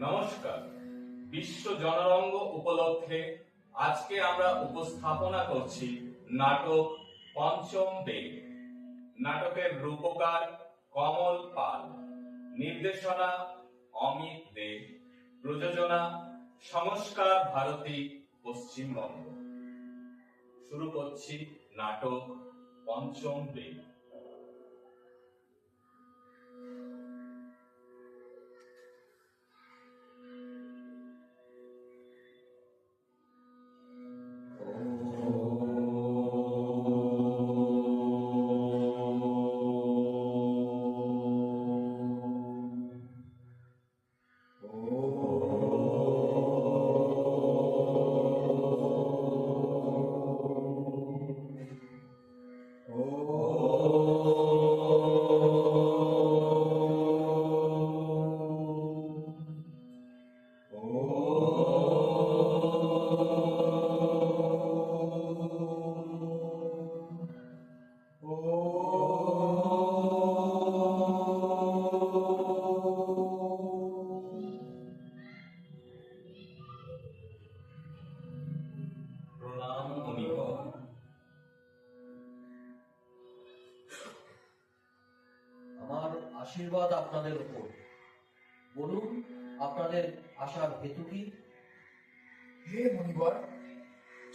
নমস্কার। বিশ্ব জনরঙ্গ উপলক্ষে আজকে আমরা উপস্থাপনা করছি নাটক পঞ্চম বেগ। নাটকের রূপকার কমল পাল। নির্দেশনা অমিত দে। প্রযোজনা সংস্কার ভারতী পশ্চিমবঙ্গ। শুরু করছি নাটক পঞ্চম বেগ। আমার আশীর্বাদ আপনাদের উপর। বলুন, আপনাদের আসার হেতু কি? হে মণিবর,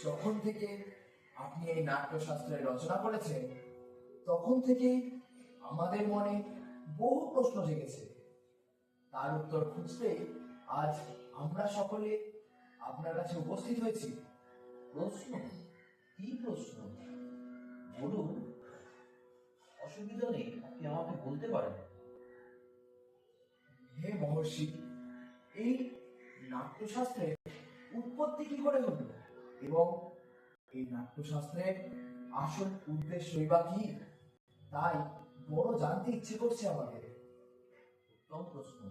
যখন থেকে আপনি এই নাট্যশাস্ত্রের রচনা করেছেন, তখন থেকে আমাদের মনে বহু প্রশ্ন জেগেছে। তার উত্তর খুঁজতে আজ আমরা সকলে আপনার কাছে উপস্থিত হয়েছি। প্রশ্ন? কি প্রশ্ন? বলুন। অসুবিধা নেই আপনি আমাকে বলতে পারেন। হে মহর্ষি এই নাট্যশাস্ত্রের উৎপত্তি কি করে হলো? এবং এই নাট্যশাস্ত্রের আসল উদ্দেশ্যই বা কি? তাই বড় জানতে ইচ্ছে করছে আমাদের উত্তম প্রশ্ন।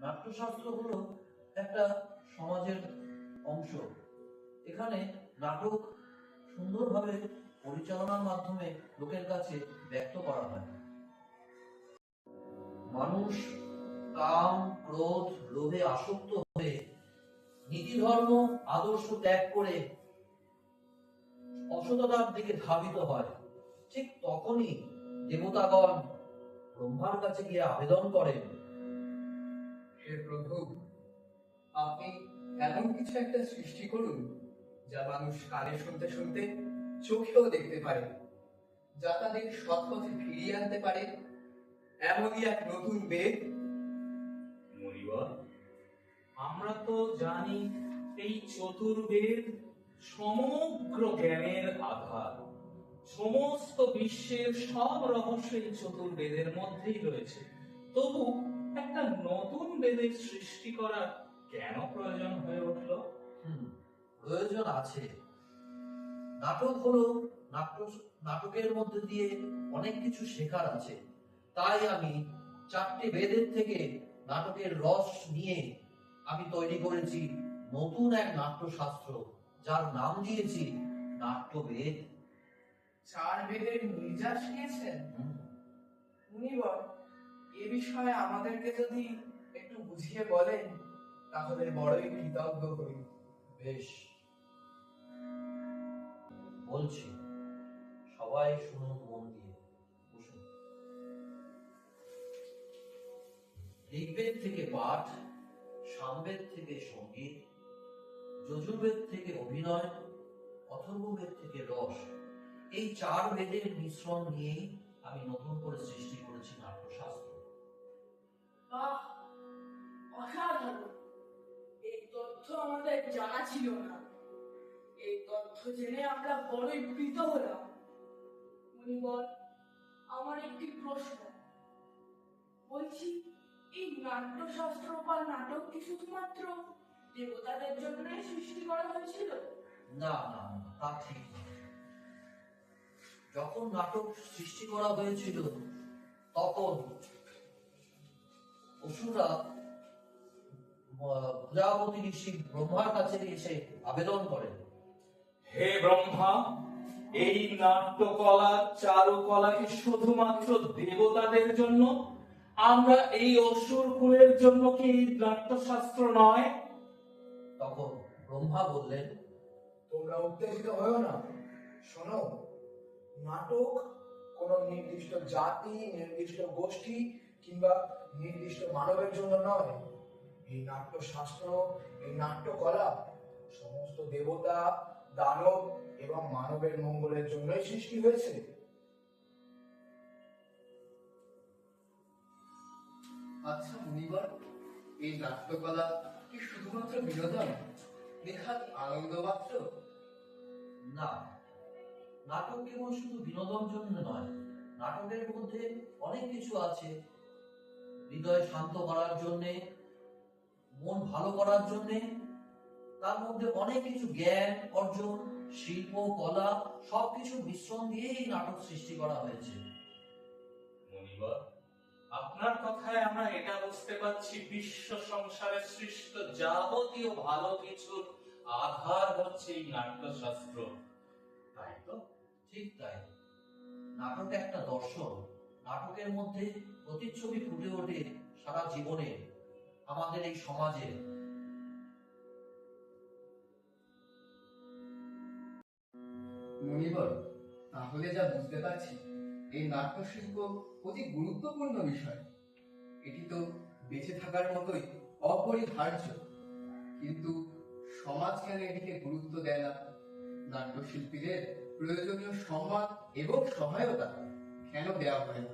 নাট্যশাস্ত্র হলো একটা সমাজের অংশ। এখানে নাটক সুন্দরভাবে পরিচালনার মাধ্যমে লোকের কাছে ব্যক্ত করা হয়। মানুষ কাম, ক্রোধ, লোভে আসক্ত হয়ে নীতি, ধর্ম, আদর্শ ত্যাগ করে অসততার দিকে ধাবিত হয়। ঠিক তখনই দেবতাগণ ব্রহ্মার কাছে গিয়ে আবেদন করেন, হে প্রভু, আপনি এমন কিছু একটা সৃষ্টি করুন যা মানুষ কানে শুনতে শুনতে চোখেও দেখতে পারে যা তাদের সৎপথে ফিরিয়ে আনতে পারে। এমনই এক নতুন বেদ। মনিবর আমরা তো জানি এই চতুর্বেদ সমগ্র জ্ঞানের আধার। সমস্ত বিশ্বের সব রহস্য এই চতুর্বেদের মধ্যেই রয়েছে। তবু একটা নতুন বেদের সৃষ্টি করা কেন প্রয়োজন হয়ে উঠল? হুম, প্রয়োজন আছে। নাটক হলো নাট্য নাটকের মধ্যে দিয়ে অনেক কিছু শেখার আছে। তাই আমি চারটি বেদের থেকে নাটকের রস নিয়ে আমি তৈরি করেছি নতুন এক নাট্যশাস্ত্র যার নাম দিয়েছি নাট্যবেদ। চার বেদের নির্যাস নিয়েছেন? মুনিবর এ বিষয়ে আমাদেরকে যদি একটু বুঝিয়ে বলেন তাহলে বড়ই কৃতজ্ঞ হই। বেশ বলছি, সবাই শুনুন, মন দিয়ে বসুন। ঋগ্বেদ থেকে পাঠ, সামবেদ থেকে সংগীত, যজুর্বেদ থেকে অভিনয়, অথর্ববেদ থেকে রস, এই চার বেদের মিশ্রণ নিয়েই আমি নতুন করে সৃষ্টি করেছি নাট্যশাস্ত্র। আমাদের জানা ছিল না। এই তথ্য জেনে আমরা বড়ই প্রীত হলাম। মনিবর আমার একটি প্রশ্ন। বলছি, এই নাট্যশাস্ত্র বা নাটক কি শুধুমাত্র দেবতাদের জন্যই সৃষ্টি করা হয়েছিল? না না তা ঠিক যখন নাটক সৃষ্টি করা হয়েছিল, তখন অসুরা প্রজাপতি ঋষি ব্রহ্মার কাছে এসে আবেদন করেন। হে ব্রহ্মা এই নাট্যকলা চারুকলা কি শুধুমাত্র দেবতাদের জন্য আমরা এই অসুর কুলের জন্য কি নাট্যশাস্ত্র নয়? তখন ব্রহ্মা বললেন তোমরা উত্তেজিত হয়েও না। শোনো নাটক কোন নির্দিষ্ট জাতি নির্দিষ্ট গোষ্ঠী কিংবা নির্দিষ্ট মানবের জন্য নয়। এই নাট্যশাস্ত্র এই নাট্যকলা সমস্ত দেবতা দানব এবং মানবের মঙ্গলের জন্যই সৃষ্টি হয়েছে। আচ্ছা মুনিবর এই নাট্যকলা কি শুধুমাত্র বিনোদন? নিখাত আনন্দ মাত্র না নাটক কেবল শুধু বিনোদন জন্য নয় নাটকের মধ্যে অনেক কিছু আছে। হৃদয় শান্ত করার জন্যে মন ভালো করার জন্যে তার মধ্যে অনেক কিছু জ্ঞান অর্জন শিল্প কলা সবকিছু মিশ্রণ দিয়েই এই নাটক সৃষ্টি করা হয়েছে। মনিবর আপনার কথায় আমরা এটা বুঝতে পারছি বিশ্ব সংসারে সৃষ্ট যাবতীয় ভালো কিছুর আধার হচ্ছে এই নাট্যশাস্ত্র। তাই তো? ঠিক তাই। নাটক একটা দর্শন নাটকের মধ্যে প্রতিচ্ছবি ফুটে ওঠে সারা জীবনে আমাদের এই সমাজে মুনিবর তাহলে যা বুঝতে পারছি এই নাট্যশিল্প অতি গুরুত্বপূর্ণ বিষয়। এটি তো বেঁচে থাকার মতোই অপরিহার্য। কিন্তু সমাজ কেন এটিকে গুরুত্ব দেয় না? নাট্যশিল্পীদের প্রয়োজনীয় সম্মান এবং সহায়তা কেন দেওয়া হয় না?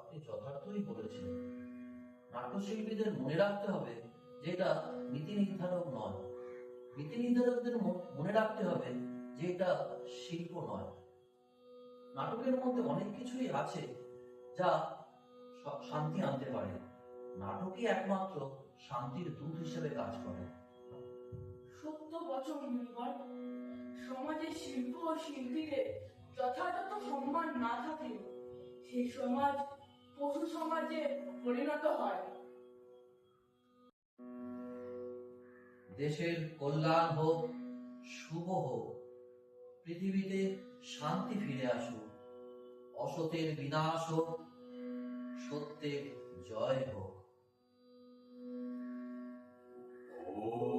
আপনি যথার্থই বলেছেন। নাট্যশিল্পীদের মনে রাখতে হবে যে এটা নীতি নির্ধারক নয়। নীতি নির্ধারকদের মনে রাখতে হবে যে এটা শিল্প নয়। নাটকের মধ্যে অনেক কিছুই আছে যা শান্তি আনতে পারে। নাটকই একমাত্র শান্তির দূত হিসেবে কাজ করে। সত্য বচন নির্ভর সমাজে শিল্প ও শিল্পীদের যথাযথ সম্মান না থাকলে সেই সমাজ পশু সমাজে পরিণত হয় দেশের কল্যাণ হোক শুভ হোক পৃথিবীতে শান্তি ফিরে আসুক অসতের বিনাশ হোক সত্যের জয় হোক Oh.